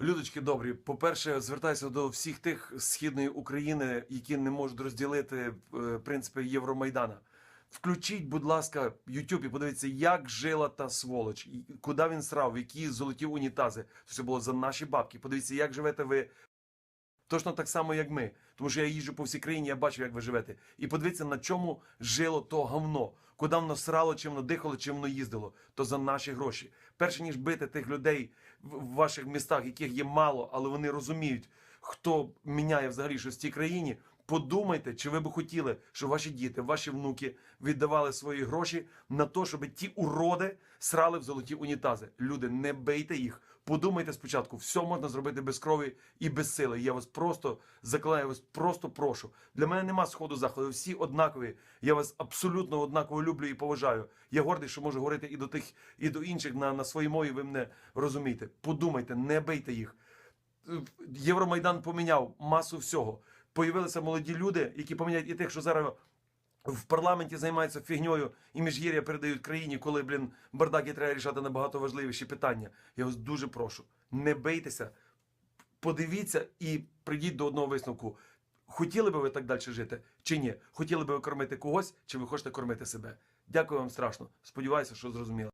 Людочки добрі, по-перше, звертаюся до всіх тих східної України, які не можуть розділити е, принципи Євромайдана. Включіть, будь ласка, YouTube і подивіться, як жила та сволоч, куди він срав, які золоті унітази. Це було за наші бабки. Подивіться, як живете ви Точно так само, як ми. Тому що я їжджу по всій країні, я бачу, як ви живете. І подивіться, на чому жило то говно. Куди воно срало, чим воно дихало, чим воно їздило. То за наші гроші. Перше ніж бити тих людей в ваших містах, яких є мало, але вони розуміють, хто міняє взагалі щось в цій країні. Подумайте, чи ви би хотіли, щоб ваші діти, ваші внуки віддавали свої гроші на те, щоб ті уроди срали в золоті унітази. Люди, не бийте їх. Подумайте спочатку, все можна зробити без крові і без сили. Я вас просто закликаю, вас просто прошу. Для мене нема сходу заходу. Всі однакові. Я вас абсолютно однаково люблю і поважаю. Я гордий, що можу говорити і до тих, і до інших на, на своїй мові. Ви мене розумієте. Подумайте, не бийте їх. Євромайдан поміняв масу всього. Появилися молоді люди, які поміняють і тих, що зараз в парламенті займаються фігньою і міжгір'я передають країні, коли, блін, бардаки треба рішати набагато важливіші питання. Я вас дуже прошу, не бийтеся, подивіться і прийдіть до одного висновку. Хотіли би ви так далі жити чи ні? Хотіли би ви кормити когось, чи ви хочете кормити себе? Дякую вам страшно. Сподіваюся, що зрозуміли.